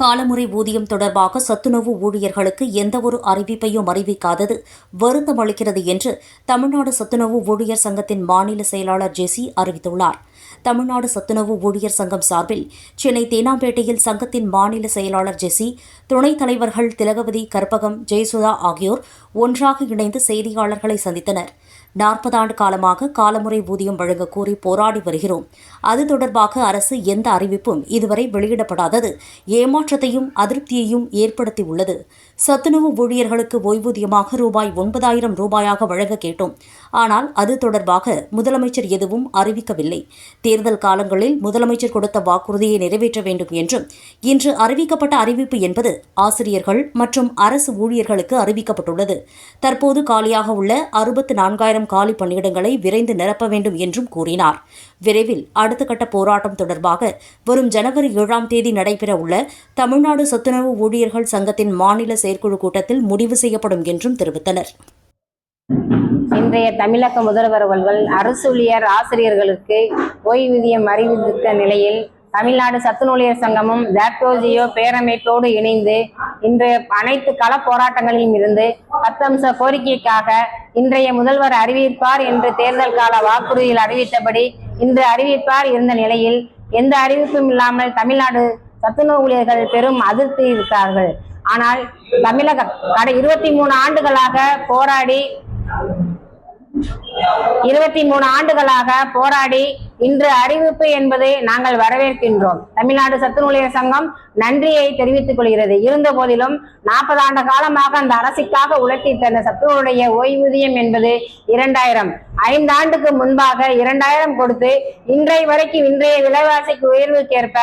காலமுறை ஊதியம் தொடர்பாக சத்துணவு ஊழியர்களுக்கு எந்தவொரு அறிவிப்பையும் அறிவிக்காதது வருத்தம் அளிக்கிறது என்று தமிழ்நாடு சத்துணவு ஊழியர் சங்கத்தின் மாநில செயலாளர் ஜெசி அறிவித்துள்ளார். தமிழ்நாடு சத்துணவு ஊழியர் சங்கம் சார்பில் சென்னை தேனாம்பேட்டையில் சங்கத்தின் மாநில செயலாளர் ஜெசி துணைத் தலைவர்கள் திலகவதி கற்பகம் ஜெயசுதா ஆகியோர் ஒன்றாக இணைந்து செய்தியாளர்களை சந்தித்தனர். நாற்பது ஆண்டு காலமாக காலமுறை ஊதியம் வழங்க கோரி போராடி வருகிறோம். அது தொடர்பாக அரசு எந்த அறிவிப்பும் இதுவரை வெளியிடப்படாதது. ஏமாற்றத்தையும் அதிருப்தியையும் ஏற்படுத்தியுள்ளது. சத்துணவு ஊழியர்களுக்கு ஓய்வூதியமாக ரூபாய் ஒன்பதாயிரம் ரூபாயாக வழங்க கேட்டோம். ஆனால் அது தொடர்பாக முதலமைச்சர் எதுவும் அறிவிக்கவில்லை. தேர்தல் காலங்களில் முதலமைச்சர் கொடுத்த வாக்குறுதியை நிறைவேற்ற வேண்டும் என்றும் இன்று அறிவிக்கப்பட்ட அறிவிப்பு என்பது ஆசிரியர்கள் மற்றும் அரசு ஊழியர்களுக்கு அறிவிக்கப்பட்டுள்ளது. தற்போது காலியாக உள்ள அறுபத்து நான்காயிரம் காலி பணியிடங்களை விரைந்து நிரப்ப வேண்டும் என்றும் கூறினார். விரைவில் அடுத்த கட்ட போராட்டம் தொடர்பாக வரும் ஜனவரி ஏழாம் தேதி நடைபெறவுள்ள தமிழ்நாடு சத்துணவு ஊழியர்கள் சங்கத்தின் மாநில செயற்குழு கூட்டத்தில் முடிவு செய்யப்படும் என்றும் தெரிவித்தனர். இன்றைய தமிழக முதல்வர் அவர்கள் அரசூழியர் ஆசிரியர்களுக்கு ஓய்வூதியம் அறிவித்த நிலையில் தமிழ்நாடு சத்துணூழியர் சங்கமும் ஜாக்டோஜியோ பேரமைப்போடு இணைந்து இன்று அனைத்து கள போராட்டங்களிலும் இருந்து பத்தம்ச கோரிக்கைக்காக இன்றைய முதல்வர் அறிவிப்பார் என்று தேர்தல் கால வாக்குறுதியில் அறிவித்தபடி இன்று அறிவிப்பார் இருந்த நிலையில் எந்த அறிவிப்பும் இல்லாமல் தமிழ்நாடு சத்துணவு ஊழியர்கள் பெரும் அதிருப்தி இருக்கிறார்கள். ஆனால் தமிழக கடை இருபத்தி மூணு ஆண்டுகளாக போராடி இருபத்தி மூணு ஆண்டுகளாக போராடி இன்று அறிவிப்பு என்பதை நாங்கள் வரவேற்கின்றோம். தமிழ்நாடு சத்து சத்துணூழியர் சங்கம் நன்றியை தெரிவித்துக் கொள்கிறது. இருந்த போதிலும் நாற்பது ஆண்டு காலமாக அந்த அரசுக்காக உழைத்தி தந்த சத்துருடைய ஓய்வூதியம் என்பது இரண்டாயிரம். ஐந்தாண்டுக்கு முன்பாக இரண்டாயிரம் கொடுத்து இன்றைய வரைக்கும் இன்றைய விலைவாசிக்கு உயர்வுக்கேற்ப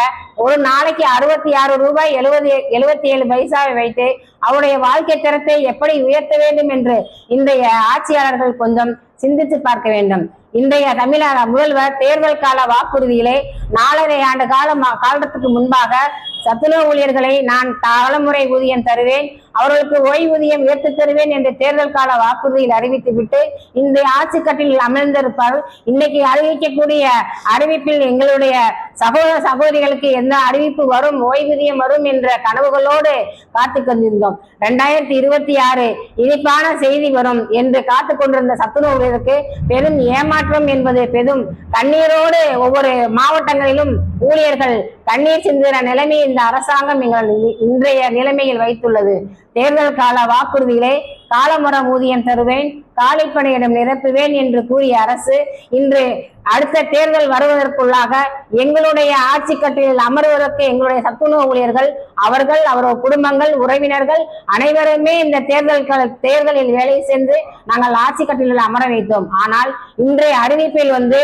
ஒரு நாளைக்கு அறுபத்தி ஆறு ரூபாய் எழுபது எழுபத்தி ஏழு பைசாவை வைத்து அவருடைய வாழ்க்கை தரத்தை எப்படி உயர்த்த வேண்டும் என்று இன்றைய ஆட்சியாளர்கள் கொஞ்சம் சிந்தித்து பார்க்க வேண்டும். இன்றைய தமிழக முதல்வர் தேர்தல் கால வாக்குறுதியிலே நாலரை ஆண்டு காலம் காலத்துக்கு முன்பாக சத்துணவு ஊழியர்களை நான் தலைமுறை ஊதியம் தருவேன். அவர்களுக்கு ஓய்வூதியம் உயர்த்தி தருவேன் என்று தேர்தல் கால வாக்குறுதியில் அறிவித்துவிட்டு இந்த ஆட்சி கட்டில் அமர்ந்திருப்பார் இன்னைக்கு அறிவிக்கக்கூடிய அறிவிப்பில் எங்களுடைய சகோதர சகோதரிகளுக்கு எந்த அறிவிப்பு வரும் ஓய்வூதியம் வரும் என்ற கனவுகளோடு காத்து கொண்டிருந்தோம். ரெண்டாயிரத்தி இருபத்தி ஆறு இனிப்பான செய்தி வரும் என்று காத்து கொண்டிருந்த சத்துணவுகளுக்கு பெரும் ஏமாற்றம் என்பது பெரும் கண்ணீரோடு ஒவ்வொரு மாவட்டங்களிலும் ஊழியர்கள் கண்ணீர் சிந்துகிற நிலைமை இந்த அரசாங்கம் எங்கள் இன்றைய நிலைமையில் வைத்துள்ளது. தேர்தல் கால வாக்குறுதியிலே காலமுறை ஊதியம் தருவேன் காலிப்பணியிடம் நிரப்புவேன் என்று கூறிய அரசு இன்று அடுத்த தேர்தல் வருவதற்குள்ளாக எங்களுடைய ஆட்சி கட்டிலில் அமர்வதற்கு எங்களுடைய சத்துணவு ஊழியர்கள் அவர்கள் அவரது குடும்பங்கள் உறவினர்கள் அனைவருமே இந்த தேர்தல் தேர்தலில் வேலை சென்று நாங்கள் ஆட்சி கட்டிலில் அமர வைத்தோம். ஆனால் இன்றைய அறிவிப்பில் வந்து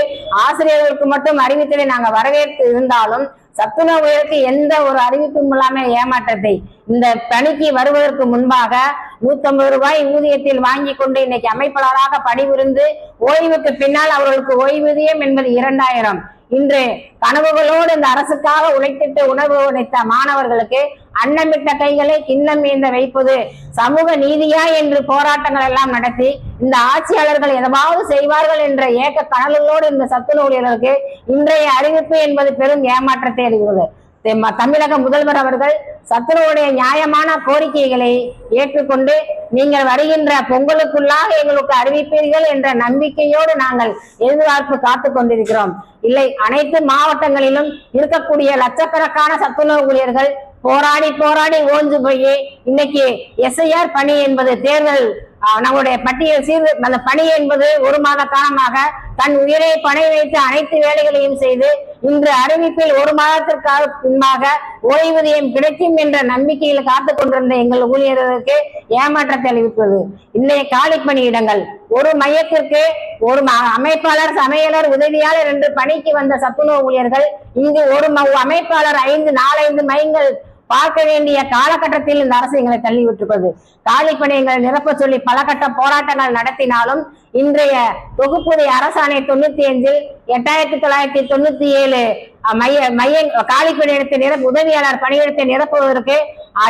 ஆசிரியர்களுக்கு மட்டும் அறிவித்ததை நாங்கள் வரவேற்று இருந்தாலும் சத்துணவுகளுக்கு எந்த ஒரு அறிவிப்பும் இல்லாமல் ஏமாற்றத்தை இந்த பணிக்கு வருவதற்கு முன்பாக நூத்தம்பது ரூபாய் ஊதியத்தில் வாங்கி கொண்டு இன்னைக்கு அமைப்பாளராக பணிபுரிந்து ஓய்வுக்கு பின்னால் அவர்களுக்கு ஓய்வூதியம் என்பது இரண்டாயிரம். இன்று கனவுகளோடு இந்த அரசுக்காக உழைத்திட்டு உணவு உழைத்த மாணவர்களுக்கு அன்னமிட்ட கைகளை கிண்ணம் ஏந்த வைப்பது சமூக நீதியா என்று போராட்டங்கள் எல்லாம் நடத்தி இந்த ஆட்சியாளர்கள் எதாவது செய்வார்கள் என்ற ஏக்க கனல்களோடு இந்த சத்துணவு ஊழியர்களுக்கு இன்றைய அறிவிப்பு என்பது பெரும் ஏமாற்றத்தை அளிக்கிறது. தமிழக முதல்வர் அவர்கள் சத்துணவுடைய நியாயமான கோரிக்கைகளை ஏற்றுக்கொண்டு நீங்கள் வருகின்ற பொங்கலுக்குள்ளாக எங்களுக்கு அறிவிப்பீர்கள் என்ற நம்பிக்கையோடு நாங்கள் எதிர்பார்ப்பு காத்து கொண்டிருக்கிறோம். இல்லை அனைத்து மாவட்டங்களிலும் இருக்கக்கூடிய லட்சக்கணக்கான சத்துணவு ஊழியர்கள் போராடி போராடி ஓஞ்சு போய் இன்னைக்கு எஸ்ஐஆர் பணி என்பது தேர்தல் நம்முடைய பட்டியல் சீர் அந்த பணி என்பது ஒரு மாத காலமாக தன் உயிரை பணி வைத்து அனைத்து வேலைகளையும் செய்து இன்று அறிவிப்பில் ஒரு மாதத்திற்காக பின்பாக ஓய்வூதியம் கிடைக்கும் என்ற நம்பிக்கையில் காத்து கொண்டிருந்த எங்கள் ஊழியர்களுக்கு ஏமாற்றத்தை அளிப்பது இன்றைய காலி பணியிடங்கள் ஒரு மையத்திற்கு ஒரு அமைப்பாளர் சமையலர் உதவியாளர் என்று பணிக்கு வந்த சத்துணவு ஊழியர்கள் இங்கு ஒரு அமைப்பாளர் ஐந்து நாலைந்து மையங்கள் பார்க்க வேண்டிய காலகட்டத்தில் இந்த அரசு எங்களை தள்ளிவிட்டிருப்பது விட்டுள்ளது காலி பணியங்களை நிரப்ப சொல்லி பல கட்ட போராட்டங்கள் நடத்தினாலும் இன்றைய தொகுப்புதை அரசாணை தொண்ணூத்தி அஞ்சில் எட்டாயிரத்தி தொள்ளாயிரத்தி தொண்ணூத்தி ஏழு மைய மைய காலிப்பணியிடத்தை நிரப்ப உதவியாளர் பணியிடத்தை நிரப்புவதற்கு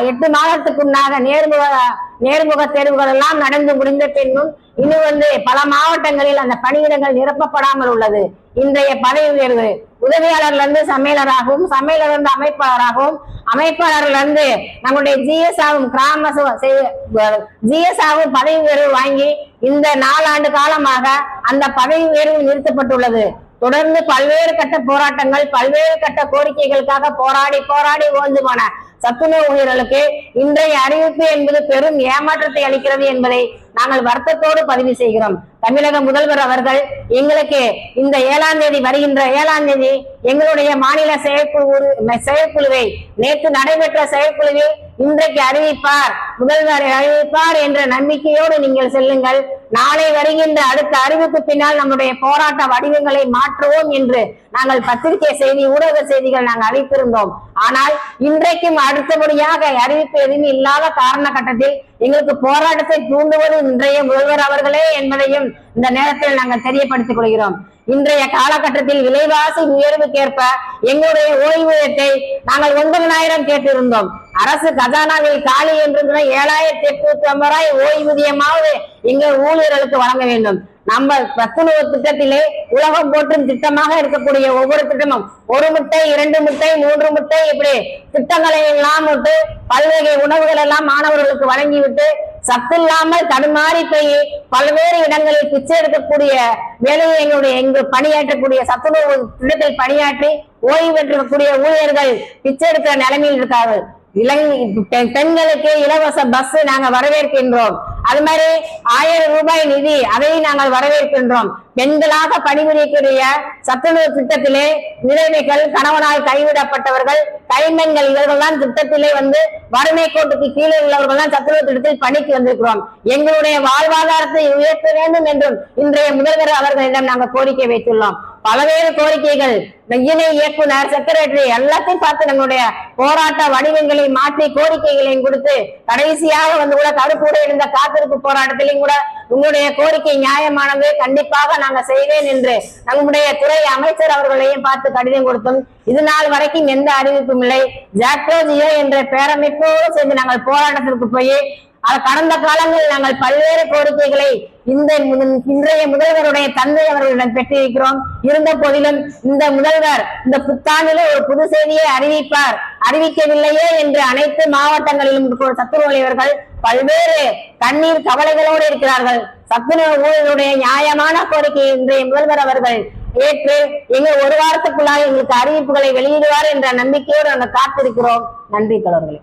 எட்டு மாதத்துக்குள்ளாக நேர்முக நேர்முக தேர்வுகள் எல்லாம் நடந்து முடிந்த பின்னும் இன்னும் வந்து பல மாவட்டங்களில் அந்த பணியிடங்கள் நிரப்பப்படாமல் உள்ளது. இன்றைய பதவி உயர்வு. உதவியாளர்ல இருந்து சமையலராகவும் சமையலர் இருந்து அமைப்பாளராகவும் அமைப்பாளர்ல இருந்து நம்முடைய ஜிஎஸ்ஆவும் கிராம ஜிஎஸ்ஆவும் பதவி உயர்வு வாங்கி இந்த நாலாண்டு காலமாக அந்த பதவி உயர்வு நிறுத்தப்பட்டுள்ளது. தொடர்ந்து பல்வேறு கட்ட போராட்டங்கள் பல்வேறு கட்ட கோரிக்கைகளுக்காக போராடி போராடி ஓய்ந்து போன சத்துணவு ஊழியர்களுக்கு இன்றைய அறிவிப்பு என்பது பெரும் ஏமாற்றத்தை அளிக்கிறது என்பதை நாங்கள் வருத்தத்தோடு பதிவு செய்கிறோம். தமிழக முதல்வர் அவர்கள் எங்களுக்கு இந்த ஏழாம் தேதி வருகின்ற ஏழாம் தேதி எங்களுடைய மாநில செயற்குழு உரு- செயற்குழுவை நேற்று நடைபெற்ற செயற்குழுவில் இன்றைக்கு அறிவிப்பார். முதல்வர் அறிவிப்பார் என்ற நம்பிக்கையோடு நீங்கள் செல்லுங்கள். நாளை வருகின்ற அடுத்த அறிவிப்பு பின்னால் நம்முடைய போராட்ட வடிவங்களை மாற்றுவோம் என்று நாங்கள் பத்திரிகை செய்தி ஊடக செய்திகள் நாங்கள் அளித்திருந்தோம். ஆனால் இன்றைக்கும் அடுத்தபடியாக அறிவிப்பு எதுவும் இல்லாத காரண கட்டத்தில் எங்களுக்கு போராட்டத்தை தூண்டுவது இன்றைய முதல்வர் அவர்களே என்பதையும் இந்த நேரத்தில் நாங்கள் தெரியப்படுத்திக் கொள்கிறோம். இன்றைய காலகட்டத்தில் விலைவாசி உயர்வுக்கேற்ப எங்களுடைய ஓய்வூதியத்தை நாங்கள் ஒன்பதனாயிரம் கேட்டிருந்தோம். அரசு கஜானாவில் காலி என்று ஏழாயிரத்தி எட்நூத்தி ஐம்பது ரூபாய் ஓய்வூதியமாவது எங்கள் ஊழியர்களுக்கு வழங்க வேண்டும். நம்ம சத்துணவு திட்டத்திலே உலகம் போற்றும் திட்டமாக இருக்கக்கூடிய ஒவ்வொரு திட்டமும் ஒரு முட்டை இரண்டு முட்டை மூன்று முட்டை இப்படி திட்டங்களை எல்லாம் விட்டு பல்வேறு உணவுகள் எல்லாம் மாணவர்களுக்கு வழங்கிவிட்டு சத்தில்லாமல் தடுமாறி போய் பல்வேறு இடங்களில் பிச்சை எடுக்கக்கூடிய வேலையை எங்களுடைய எங்கு பணியாற்றக்கூடிய சத்துணவு திட்டத்தில் பணியாற்றி ஓய்வு பெற்றக்கூடிய ஊழியர்கள் பிச்சை எடுக்கிற நிலைமையில் இருக்கார்கள். இளை பெண்களுக்கு இலவச பஸ் நாங்க வரவேற்கின்றோம். அது மாதிரி ஆயிரம் ரூபாய் நிதி அதையும் நாங்கள் வரவேற்கின்றோம். பெண்களாக பணிபுரியக்கூடிய சத்துணவு திட்டத்திலே நிலைமைகள் கணவனால் கைவிடப்பட்டவர்கள் கைம்பெண்கள் இவர்கள் தான் திட்டத்திலே வந்து வறுமை கோட்டுக்கு கீழே உள்ளவர்கள் தான் சத்துணவு திட்டத்தில் பணிக்கு வந்திருக்கிறோம். எங்களுடைய வாழ்வாதாரத்தை உயர்த்த வேண்டும் என்றும் இன்றைய முதல்வர் அவர்களிடம் நாங்கள் கோரிக்கை வைத்துள்ளோம். பல்வேறு கோரிக்கைகள். இந்த இணை இயக்குனர் செக்ரட்டரி எல்லாத்தையும் பார்த்து நம்மளுடைய போராட்ட வடிவங்களை மாற்றி கோரிக்கைகளையும் கொடுத்து கடைசியாக வந்து கூட தடுப்பூட இருந்த காத்திருப்பு போராட்டத்திலையும் கூட உங்களுடைய கோரிக்கை நியாயமானது கண்டிப்பாக நாங்க செய்வேன் என்று நம்முடைய துறை அமைச்சர் அவர்களையும் பார்த்து கடிதம் கொடுத்தோம் இது நாள் வரைக்கும் எந்த அறிவிப்பும் இல்லை. ஜாக்ரோஜியோ என்ற பேரமைப்போடு சேர்ந்து நாங்கள் போராட்டத்திற்கு போய் அது கடந்த காலங்களில் நாங்கள் பல்வேறு கோரிக்கைகளை இந்த இன்றைய முதல்வருடைய தந்தை அவர்களிடம் பெற்றிருக்கிறோம். இருந்த போதிலும் இந்த முதல்வர் இந்த புத்தாண்டில ஒரு புது செய்தியை அறிவிப்பார். அறிவிக்கவில்லையே என்று அனைத்து மாவட்டங்களிலும் இருக்கிற பல்வேறு கண்ணீர் கவலைகளோடு இருக்கிறார்கள். சத்துணவு ஊழியர்களுடைய நியாயமான கோரிக்கையை இன்றைய முதல்வர் அவர்கள் ஏற்று எங்க ஒரு வாரத்துக்குள்ளாக எங்களுக்கு அறிவிப்புகளை வெளியிடுவார் என்ற நம்பிக்கையோடு நாங்கள் காத்திருக்கிறோம். நன்றி தொடர்களே